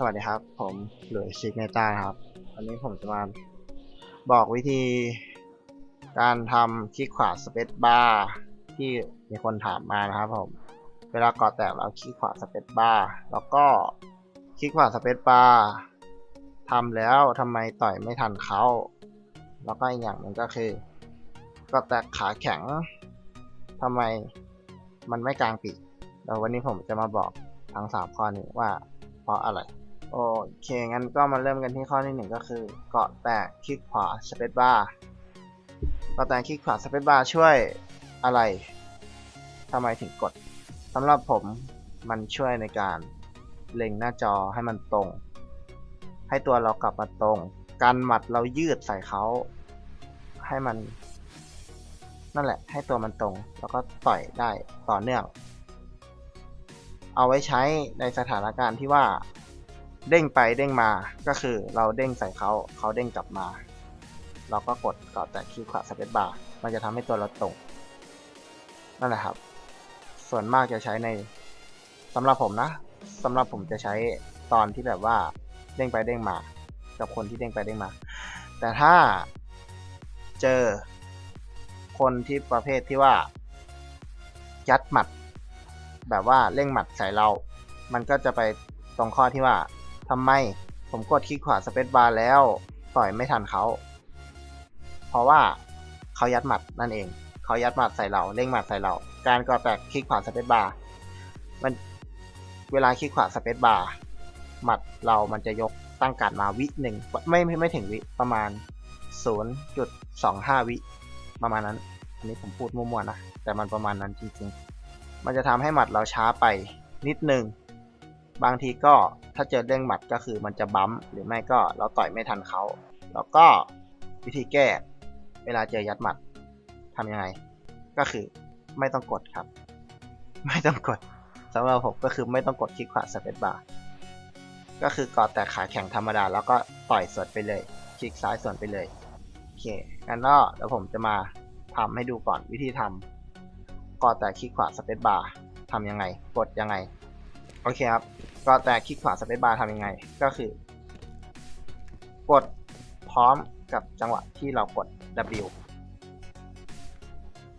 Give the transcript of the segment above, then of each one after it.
สวัสดีครับ ผมหลุยซิกเนต้าครับ วันนี้ผมจะมาบอกวิธีการทำคลิกขวาสเปซบาร์ที่มีคนถามมานะครับผม เวลากอแตกเราคลิกขวาสเปซบาร์แล้วก็คลิกขวาสเปซบาร์ทำแล้วทำไมต่อยไม่ทันเขาแล้วก็อีกอย่างหนึ่งก็คือกอแตกขาแข็งทำไมมันไม่กลางปีกเดี๋ยววันนี้ผมจะมาบอกทั้งสามข้อนี้ว่าเพราะอะไร โอเค งั้นก็มาเริ่มกันที่ข้อที่หนึ่งก็คือ เกาะแตกคลิกขวาสเปซบาร์เกาะแตกคลิกขวาสเปซบาร์ช่วยอะไรทำไมถึงกดสำหรับผมมันช่วยในการเล็งหน้าจอให้มันตรง ให้ตัวเรากลับมาตรง การหมัดเรายืดใส่เขาให้มัน นั่นแหละ ให้ตัวมันตรง แล้วก็ต่อยได้ต่อเนื่อง เอาไว้ใช้ในสถานการณ์ที่ว่า เด้งไปเด้งมาก็คือเราเด้งใส่เขาเขาเด้งกลับมา เราก็กดกาะแต่คีย์ขวาสเปซบาร์มันจะทำให้ตัวเราตรงนั่นแหละครับ ส่วนมากจะใช้ในสำหรับผมนะสำหรับผมจะใช้ตอนที่แบบว่าเด้งไปเด้งมา กับคนที่เด้งไปเด้งมา แต่ถ้าเจอคนที่ประเภทที่ว่า ยัดหมัด แบบว่าเร่งหมัดใส่เรา มันก็จะไปตรงข้อที่ว่า ทำไม ผมกดคลิกขวาสเปซบาร์แล้ว ต่อยไม่ทันเขา เพราะว่าเขายัดหมัดนั่นเอง เขายัดหมัดใส่เราเร่งหมัดใส่เรา การกอแตกคลิกขวาสเปซบาร์มันเวลาคลิกขวาสเปซบาร์หมัดเรามันจะยกตั้งการมาวิหนึ่งไม่ไม่ไม่ถึงวิประมาณ 0.25 วิ ประมาณนั้น อันนี้ผมพูดมั่วๆนะ แต่มันประมาณนั้นจริงๆ มันจะทำให้หมัดเราช้าไปนิดนึง บางทีก็ถ้าเจอเรื่องหมัดก็คือมันจะบั๊มหรือไม่ก็เราต่อยไม่ทันเขา แล้วก็วิธีแก้เวลาเจอยัดหมัดทำยังไง ก็คือไม่ต้องกดครับ ไม่ต้องกดสำหรับผมก็คือไม่ต้องกดคลิกขวาสเปซบาร์ก็คือกอดแต่ขาแข็งธรรมดา แล้วก็ต่อยสวนไปเลยคลิกซ้ายสวนไปเลยโอเคงั้นก็เดี๋ยวผมจะมาทำให้ดูก่อนวิธีทำกอดแต่คลิกขวาสเปซบาร์ทำยังไง กดยังไง โอเคครับ ก็แต่คลิกขวาสเปซบาร์ทำยังไง ก็คือ กดพร้อมกับจังหวะที่เรากด W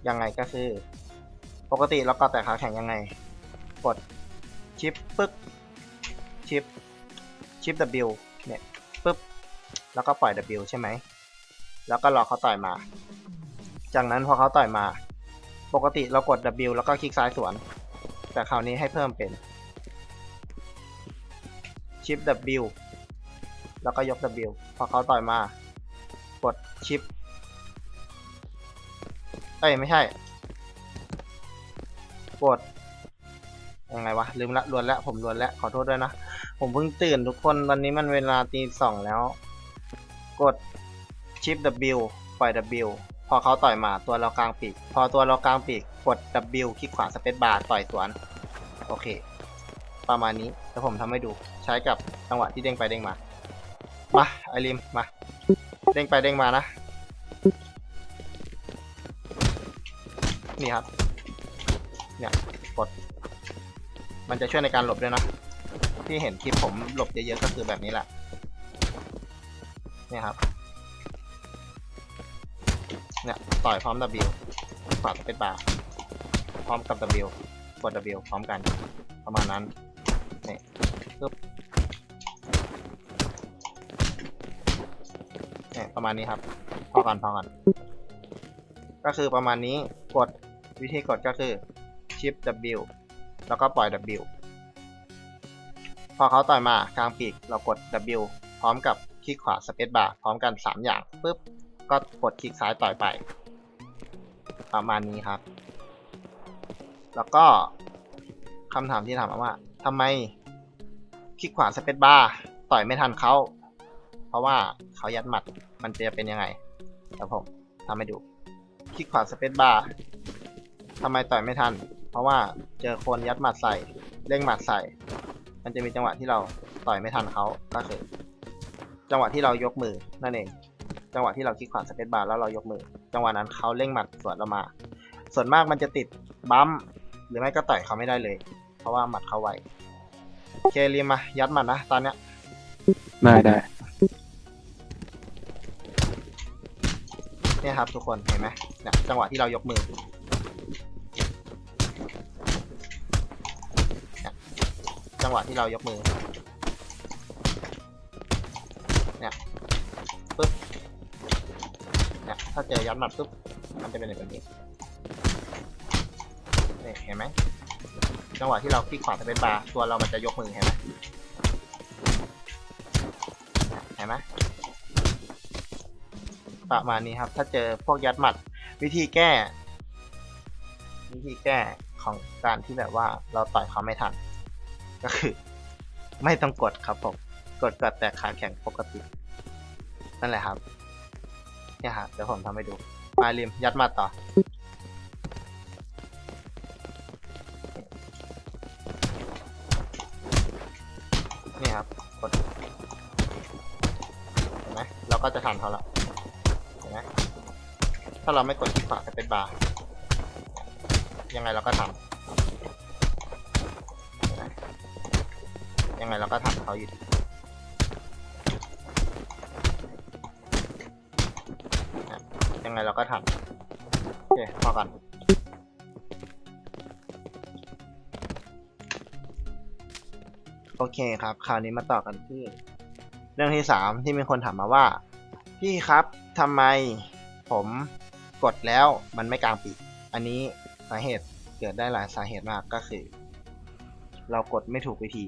ยังไงก็คือ ปกติเราก็แต่ขาแข็งยังไง กดชิปปึ๊กชิปชิป W เนี่ยปึ๊บแล้วก็ปล่อย W ใช่ไหม แล้วก็รอเขาต่อยมา จากนั้นพอเขาต่อยมา ปกติเรากด W แล้วก็คลิกซ้ายสวน แต่คราวนี้ให้เพิ่มเป็น ชิป W แล้วก็ยก W พอเขาต่อยมา กดชิป เอ้ย ไม่ใช่ กด ยังไงวะ ลืมละรวนแล้ว ผมรวนแล้ว ขอโทษด้วยนะ ผมเพิ่งตื่นทุกคน ตอนนี้มันเวลาตีสองแล้ว กดชิป W ปล่อย W พอเขาต่อยมาตัวเรากลางปีก พอตัวเรากลางปีก กด W คลิกขวาสเปซบาร์ต่อยสวน โอเค ประมาณนี้เดี๋ยวผมทำให้ดูใช้กับจังหวะที่เด้งไปเด้งมา มาไอริมมา เด้งไปเด้งมานะ นี่ครับ เนี่ยกด มันจะช่วยในการหลบด้วยนะ ที่เห็นคลิปผมหลบเยอะๆก็คือแบบนี้แหละ เนี่ยครับ เนี่ยต่อยพร้อม W ขวาเปซบาร์พร้อมกับ W กด W พร้อมกันประมาณนั้น นี่ปึ๊บเนี่ยประมาณนี้ครับ พอกันพอกันก็คือประมาณนี้กดวิธีกดก็คือชิป W แล้วก็ปล่อย W พอเขาต่อยมากลางปีกเรากด W พร้อมกับคลิกขวาสเปซบาร์พร้อมกัน 3 อย่างปุ๊บก็กดคลิกซ้ายต่อยไป ประมาณนี้ครับ แล้วก็คำถามที่ถามมาว่าทำไม คลิกขวาสเปซบาร์ต่อยไม่ทันเขา เพราะว่าเขายัดหมัด มันจะเป็นยังไงเดี๋ยวผมทำให้ดู คลิกขวาสเปซบาร์ทำไมต่อยไม่ทัน เพราะว่าเจอคนยัดหมัดใส่ เร่งหมัดใส่ มันจะมีจังหวะที่เราต่อยไม่ทันเขาก็คือ จังหวะที่เรายกมือนั่นเอง จังหวะที่เราคลิกขวาสเปซบาร์แล้วเรายกมือ จังหวะนั้นเขาเร่งหมัดสวนเรามา ส่วนมากมันจะติดบัมหรือไม่ก็ต่อยเขาไม่ได้เลย เพราะว่าหมัดเขาไว โอเครีมมา ยัดหมัดนะตอนเนี้ย ได้ได้เนี่ยครับทุกคนเห็นไหมเนี่ยจังหวะที่เรายกมือเนี่ยจังหวะที่เรายกมือเนี่ยปึ๊บเนี่ยถ้าเจอยัดหมัดปุ๊บมันจะเป็นแบบนี้เนี่ยเห็นไหม จังหวะที่เราคลิกขวาจะเป็นบาร์ตัวเรามันจะยกมือเห็นไหมเห็นไหมประมาณนี้ครับ ถ้าเจอพวกยัดหมัด วิธีแก้ วิธีแก้ของการที่แบบว่าเราต่อยเขาไม่ทัน ก็คือ ไม่ต้องกดครับผมกดกดแต่ขาแข็งปกตินั่นแหละครับเนี่ยฮะเดี๋ยวผมทำให้ดูมาริมยัดหมัดต่อ นไหมถ้าเราไม่กดที่ขวาจะเป็นบาร์ยังไงเราก็ทำยังไงเราก็ทำเขาอยู่ดียังไงเราก็ทำโอเคพอกันโอเคครับ คราวนี้มาต่อกันที่ เรื่องที่สามที่มีคนถามมาว่า พี่ครับ ทำไมผมกดแล้วมันไม่กลางปีก อันนี้สาเหตุเกิดได้หลายสาเหตุมากก็คือ เรากดไม่ถูกวิธี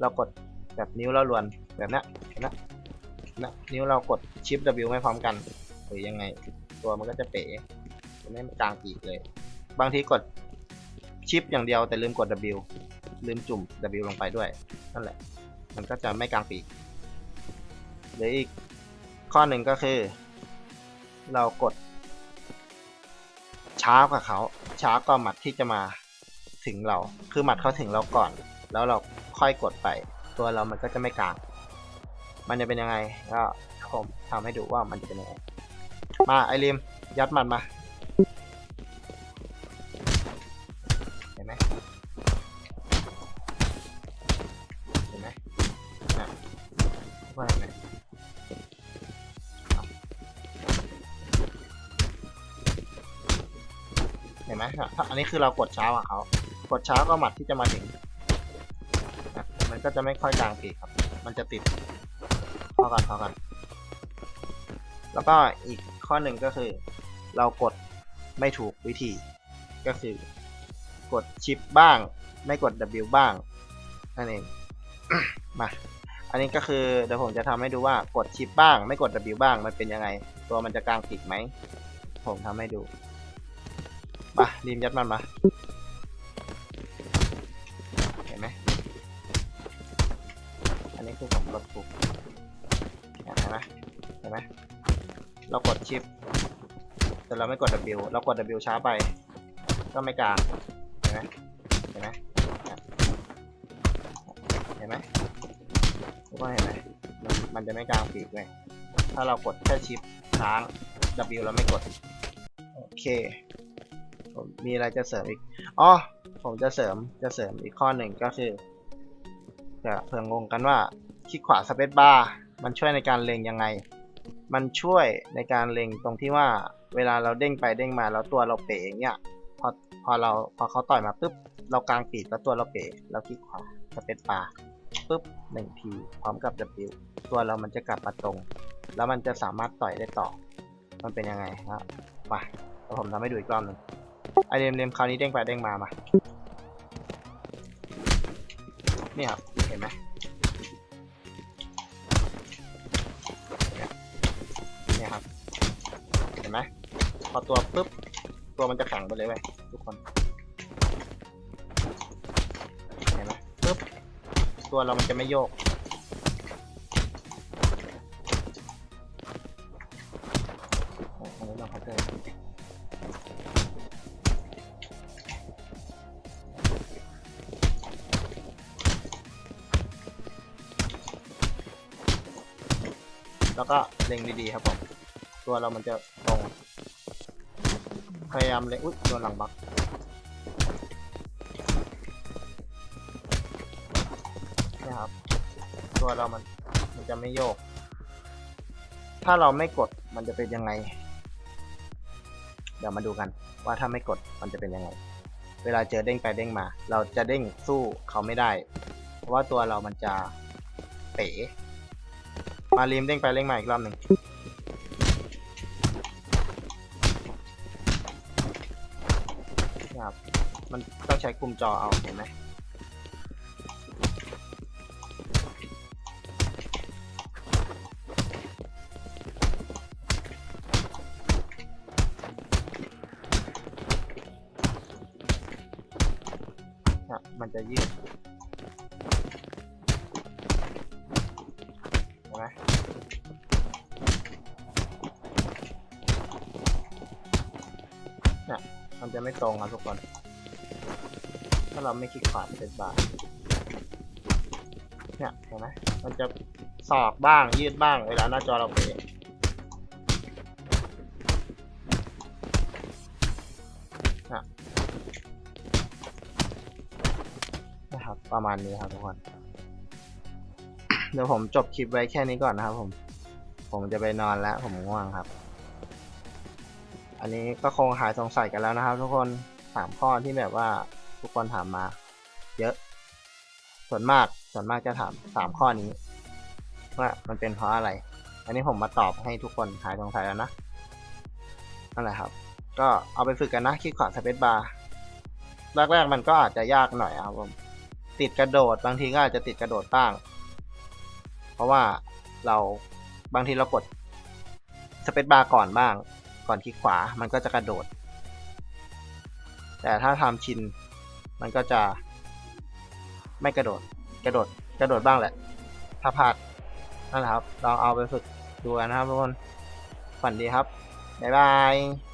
เรากดแบบนิ้วเราลวนแบบนี้นไหมนะนิ้วเรากดชิป W ไม่พร้อมกัน หรือยังไง ตัวมันก็จะเป๋จะไม่กลางปีกเลย บางทีกดชิปอย่างเดียวแต่ลืมกด W ลืมจุ่ม W ลงไปด้วย นั่นแหละ มันก็จะไม่กลางปีกหรืออีก ข้อหนึ่งก็คือ เรากด ช้ากว่าเขา ช้ากว่าหมัดที่จะมาถึงเรา คือหมัดเขาถึงเราก่อน แล้วเราค่อยกดไป ตัวเรามันก็จะไม่กลาง มันจะเป็นยังไง ก็ผมทำให้ดูว่ามันจะเป็นยังไง มาไอริม ยัดหมัดมา เห็นไหมถ้าอันนี้คือเรากดเช้าอะเขากดเช้าก็หมัดที่จะมาถึงมันก็จะไม่ค่อยกลางปีกครับ มันจะติดเท่ากันเท่ากัน แล้วก็อีกข้อหนึ่งก็คือ เรากดไม่ถูกวิธี ก็คือกดชิปบ้าง ไม่กด W บ้างนั่นเองมาอันนี้ก็คือเดี๋ยวผมจะทำให้ดูว่ากดชิปบ้าง ไม่กด W บ้างมันเป็นยังไง ตัวมันจะกลางปีกไหมผมทำให้ดู มารีมยัดมันมาเห็นไหมอันนี้คือผมกดถูกเนี่ยเห็นไหมเห็นไหมเรากดชิป แต่เราไม่กด W เรากด W ช้าไป ก็ไม่กลางเห็นไหมเห็นไหมเห็นไหมทุกคนเห็นไหมมันมันจะไม่กลางปีกเลยถ้าเรากดแค่ชิปค้าง W เราไม่กด โอเค ผมมีอะไรจะเสริมอีกอ๋อผมจะเสริมจะเสริมอีกข้อหนึ่งก็คือจะเผื่องงกันว่าคลิกขวาสเปซบาร์มันช่วยในการเล็งยังไง มันช่วยในการเล็งตรงที่ว่าเวลาเราเด้งไปเด้งมาแล้วตัวเราเป๋อย่างเงี้ยพอพอเราพอเขาต่อยมาปุ๊บเรากางปีกแล้วตัวเราเป๋เราคลิกขวาสเปซบาร์ปุ๊บหนึ่งทีพร้อมกับ W ตัวเรามันจะกลับมาตรง แล้วมันจะสามารถต่อยได้ต่อ มันเป็นยังไงครับมาเดี๋ยวผมทำให้ดูอีกรอบหนึ่ง ไอเดมเดมคราวนี้เด้งไปเด้งมามาเนี่ยครับ เห็นไหมเนี่ยครับ เห็นไหมพอตัวปุ๊บ ตัวมันจะแข็งไปเลยเว้ยทุกคน เห็นไหมปุ๊บ ตัวเรามันจะไม่โยก เล็งดีๆครับผม ตัวเรามันจะตรงพยายามเล็งอุ๊ยโดนหลังบักนะครับ ตัวเรามันมันจะไม่โยก ถ้าเราไม่กดมันจะเป็นยังไง เดี๋ยวมาดูกันว่าถ้าไม่กดมันจะเป็นยังไง เวลาเจอเด้งไปเด้งมา เราจะเด้งสู้เขาไม่ได้ เพราะว่าตัวเรามันจะเป๋ มาริมเด้งไปเด้งมาอีกรอบหนึ่งครับมันต้องใช้กลุ่มจอเอาเห็นไหมเนี่ยมันจะยืด จะไม่ตรงครับทุกคน ถ้าเราไม่คลิกขวาเป็นบาร์เนี่ยเห็นไหมมันจะสอกบ้างยืดบ้างเวลาหน้าจอเราเปะเนี่ยนะครับประมาณนี้ครับทุกคน เดี๋ยวผมจบคลิปไว้แค่นี้ก่อนนะครับผม ผมจะไปนอนแล้ว ผมง่วงครับ อันนี้ก็คงหายสงสัยกันแล้วนะครับ ทุกคนสามข้อที่แบบว่าทุกคนถามมา เยอะ ส่วนมากส่วนมากจะถามสามข้อนี้ ว่ามันเป็นเพราะอะไร อันนี้ผมมาตอบให้ทุกคนหายสงสัยแล้วนะนั่นแหละครับ ก็เอาไปฝึกกันนะคลิกขวาสเปซบาร์แรกๆมันก็อาจจะยากหน่อยครับผมติดกระโดดบางทีก็อาจจะติดกระโดดบ้าง เพราะว่าเราบางทีเรากดสเปซบาร์ก่อนบ้าง ก่อนคลิกขวามันก็จะกระโดด แต่ถ้าทำชินมันก็จะไม่กระโดด กระโดด กระโดดบ้างแหละ ถ้าพลาดนั่นแหละครับลองเอาไปฝึกดูกันนะครับทุกคน ฝันดีครับ บ๊ายบาย